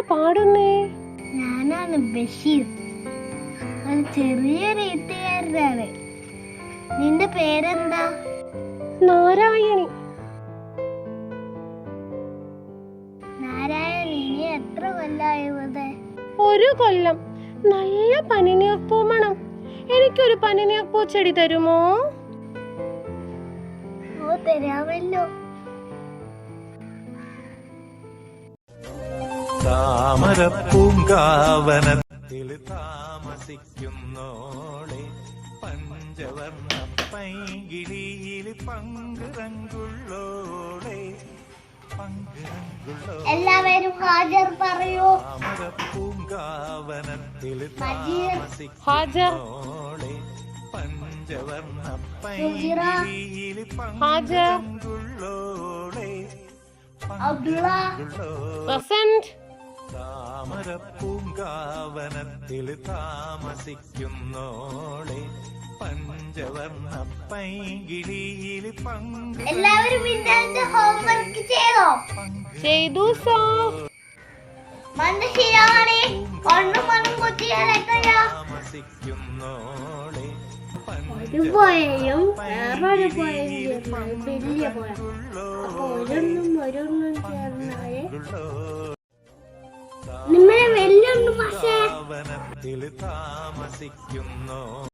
പാടുന്നേ? ഞാനാണ് ബഷീർ. ഒരു ചെറിയൊരു എഴുത്തുകാരനാണ്. നിന്റെ പേരെന്താ? നാരായണി. നാരായണി എത്ര കൊല്ലായത് ഒരു കൊല്ലം. നല്ല പനിനീർപ്പൂ മണം. എനിക്കൊരു പനിനീർപ്പൂ ചെടി തരുമോ? ഓ തരാമല്ലോ. താമരപ്പൂങ്കാവനത്തിൽ താമസിക്കുന്നോളെ പഞ്ചവർണ പൈകിളിയിൽ പങ്കുറങ്കുള്ളോളെ പങ്കുറങ്കുള്ളോ എല്ലാവരും ഹാജർ പറയൂ. താമരപ്പൂങ്കാവനത്തിൽ മജീദ്. താമസിക്കുന്നോളെ പഞ്ചവർണ പൈങ്കിളിയിൽ ഹാജർ. പങ്കുറങ്കുള്ളോളെ അബ്ദുള്ള. പ്രസന്റ്. താമരപ്പൂങ്കാവനത്തിൽ താമസിക്കുന്നോളെ പഞ്ചവർണ പൈകിളിയിൽ പങ്ക് എല്ലാവരും ഇന്നത്തെ ഹോംവർക്ക് ചെയ്തോ? ഒന്നും കുട്ടികളെത്തരാ താമസിക്കുന്നോളെ ഒരു വേറൊരു പുഴയും വലിയ പുഴ അപ്പൊ ഒരൊന്നും ഒരൊന്നും ചേർന്നാൽ നിങ്ങളെ വെല്ലുണ്ട് പക്ഷേ താമസിക്കുന്നു.